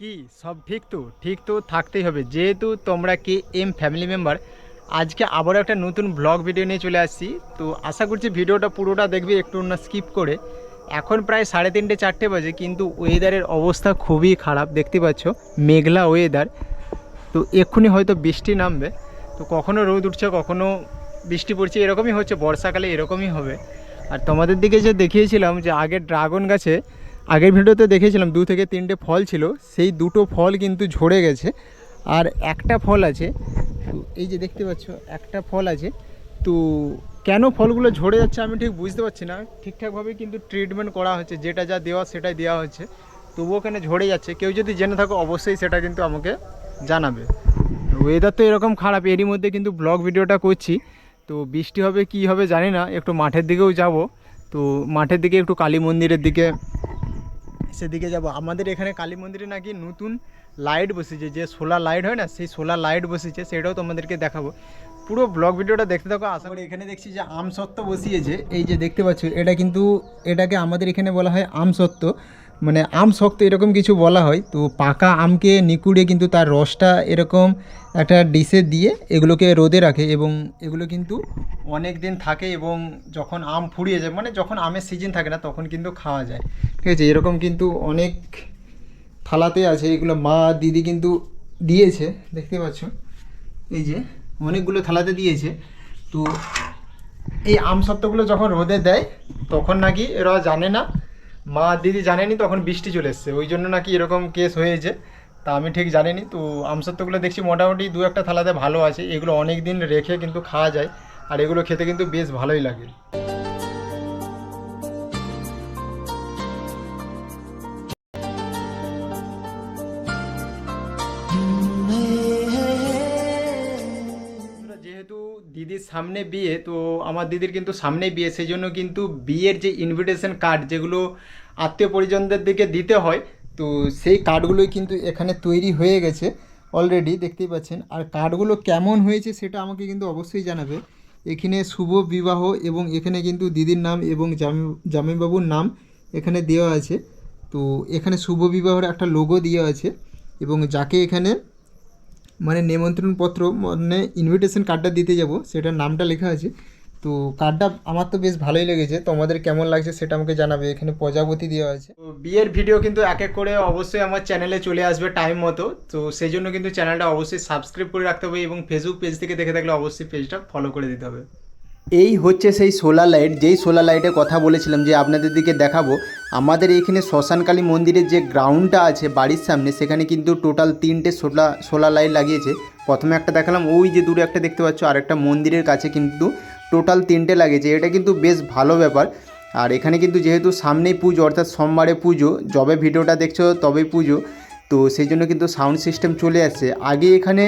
কি? সব ঠিক তো? ঠিক তো থাকতেই হবে। যেহেতু তোমরা কে এম ফ্যামিলি মেম্বার আজকে আবারও একটা নতুন ব্লগ ভিডিও নিয়ে চলে আসছি। তো আশা করছি ভিডিওটা পুরোটা দেখবি, একটু না স্কিপ করে। এখন প্রায় সাড়ে তিনটে, চারটে বাজে, কিন্তু ওয়েদারের অবস্থা খুবই খারাপ। দেখতে পাচ্ছ, মেঘলা ওয়েদার তো এক্ষুনি হয়তো বৃষ্টি নামবে। তো কখনো রোদ উঠছে, কখনো বৃষ্টি পড়ছে, এরকমই হচ্ছে। বর্ষাকালে এরকমই হবে। আর তোমাদের দিকে যে দেখিয়েছিলাম যে আগে ড্রাগন গাছে আগের ভিডিওতে দেখেছিলাম দু থেকে তিনটে ফল ছিল, সেই দুটো ফল কিন্তু ঝরে গেছে। আর একটা ফল আছে, এই যে দেখতে পাচ্ছ, একটা ফল আছে। তো কেন ফলগুলো ঝরে যাচ্ছে আমি ঠিক বুঝতে পারছি না। ঠিকঠাকভাবে কিন্তু ট্রিটমেন্ট করা হচ্ছে, যেটা যা দেওয়া সেটাই দেওয়া হচ্ছে। তবুও কেন ঝরে যাচ্ছে, কেউ যদি জেনে থাকো অবশ্যই সেটা কিন্তু আমাকে জানাবে। ওয়েদার তো এরকম খারাপ, এরই মধ্যে কিন্তু ব্লগ ভিডিওটা করছি। তো বৃষ্টি হবে, কি হবে জানি না, একটু মাঠের দিকেও যাব। তো মাঠের দিকে একটু কালী মন্দিরের দিকে সেদিকে যাব। আমাদের এখানে কালী মন্দিরে নাকি নতুন লাইট বসেছে, যে সোলার লাইট হয় না, সেই সোলার লাইট বসেছে, সেটাও তোমাদেরকে দেখাবো। পুরো ব্লগ ভিডিওটা দেখতে থাকো, আশা করি এখানে দেখছি যে আম সত্ত্ব বসিয়েছে। এই যে দেখতে পাচ্ছ, এটা কিন্তু, এটাকে আমাদের এখানে বলা হয় আম সত্ত্ব মানে আম শক্ত এরকম কিছু বলা হয়। তো পাকা আমকে নিকুড়ে কিন্তু তার রসটা এরকম একটা ডিশে দিয়ে এগুলোকে রোদে রাখে এবং এগুলো কিন্তু অনেক দিন থাকে এবং যখন আম ফুরিয়ে যায় মানে যখন আমের সিজন থাকে না, তখন কিন্তু খাওয়া যায়। ঠিক আছে, এরকম কিন্তু অনেক থালাতে আছে, এগুলো মা দিদি কিন্তু দিয়েছে, দেখতে পাচ্ছ? এই যে, অনেকগুলো থালাতে দিয়েছে। তো এই আম সত্ত্বগুলো যখন রোদে দেয়, তখন নাকি এরা জানে না মা দিদি জানেনি, তখন বৃষ্টি চলে এসছে। ওই জন্য নাকি এরকম কেস হয়েছে। তা আমি ঠিক জানিনি। তো আমসত্ত্বগুলো দেখছি মোটামুটি দু একটা থালাতে ভালো আছে। এগুলো অনেক দিন রেখে কিন্তু খাওয়া যায়। আর এগুলো খেতে কিন্তু বেশ ভালোই লাগে। দিদির সামনে বিয়ে, তো আমার দিদির কিন্তু সামনে বিয়ে সেই জন্য কিন্তু বিয়ের যে ইনভিটেশন কার্ড যেগুলো আত্মীয় পরিজনদের দিকে দিতে হয়, তো সেই কার্ডগুলোই কিন্তু এখানে তৈরি হয়ে গেছে অলরেডি দেখতেই পাচ্ছেন। আর কার্ডগুলো কেমন হয়েছে সেটা আমাকে কিন্তু অবশ্যই জানাবে। এখানে শুভ বিবাহ এবং এখানে কিন্তু দিদির নাম এবং জামাই জামাইবাবুর নাম এখানে দেওয়া আছে। তো এখানে শুভ বিবাহের একটা লোগো দেওয়া আছে এবং যাকে এখানে মানে নিমন্ত্রণপত্র মানে ইনভিটেশন কার্ডটা দিতে যাব, সেটার নামটা লেখা আছে। তো কার্ডটা আমার তো বেশ ভালোই লেগেছে, তোমাদের কেমন লাগছে সেটা আমাকে জানাবে, এখানে প্রজাপতি দেওয়া আছে। তো বিয়ের ভিডিও কিন্তু এক এক করে অবশ্যই আমার চ্যানেলে চলে আসবে টাইম মতো, তো সেই জন্য কিন্তু চ্যানেলটা অবশ্যই সাবস্ক্রাইব করে রাখতে হবে এবং ফেসবুক পেজ থেকে দেখে থাকলে অবশ্যই পেজটা ফলো করে দিতে হবে। এই হচ্ছে সেই সোলার লাইট যেই সোলার লাইটের কথা বলেছিলাম যে আপনাদের দিকে দেখাবো, আমাদের এইখানে শ্মশানকালী মন্দিরের যে গ্রাউন্ডটা আছে বাড়ির সামনে, সেখানে কিন্তু টোটাল তিনটে সোলা সোলার লাইট লাগিয়েছে। প্রথমে একটা দেখালাম, ওই যে দূরে একটা দেখতে পাচ্ছ, আর একটা মন্দিরের কাছে কিন্তু টোটাল তিনটে লাগিয়েছে। এটা কিন্তু বেশ ভালো ব্যাপার। আর এখানে কিন্তু যেহেতু সামনেই পুজো, অর্থাৎ সোমবারে পুজো, যবে ভিডিওটা দেখছ তবেই পুজো, তো সেই জন্য কিন্তু সাউন্ড সিস্টেম চলে আসছে। আগে এখানে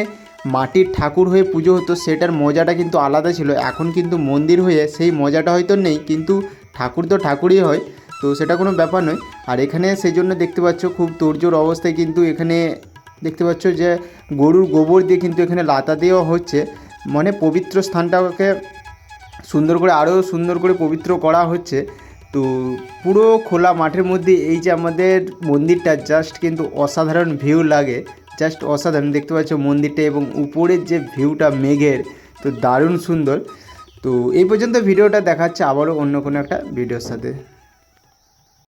মাটির ঠাকুর হয়ে পুজো হতো, সেটার মজাটা কিন্তু আলাদা ছিল। এখন কিন্তু মন্দির হয়ে সেই মজাটা হয়তো নেই, কিন্তু ঠাকুর তো ঠাকুরই হয়, তো সেটা কোনো ব্যাপার নয়। আর এখানে সেই জন্য দেখতে পাচ্ছ খুব তোড়জোড় অবস্থায় কিন্তু এখানে দেখতে পাচ্ছ যে গরুর গোবর দিয়ে কিন্তু এখানে লাতা দেওয়া হচ্ছে। মানে পবিত্র স্থানটাকে সুন্দর করে, আরও সুন্দর করে পবিত্র করা হচ্ছে। তো পুরো খোলা মাঠের মধ্যে এই যে আমাদের মন্দিরটা, জাস্ট কিন্তু অসাধারণ ভিউ লাগে। জাস্ট অসাধারণ। দেখতে পাচ্ছ মন্দিরটা এবং উপরের যে ভিউটা মেঘের, তো দারুণ সুন্দর। তো এই পর্যন্ত ভিডিওটা দেখাচ্ছে আবারও অন্য কোনো একটা ভিডিওর সাথে।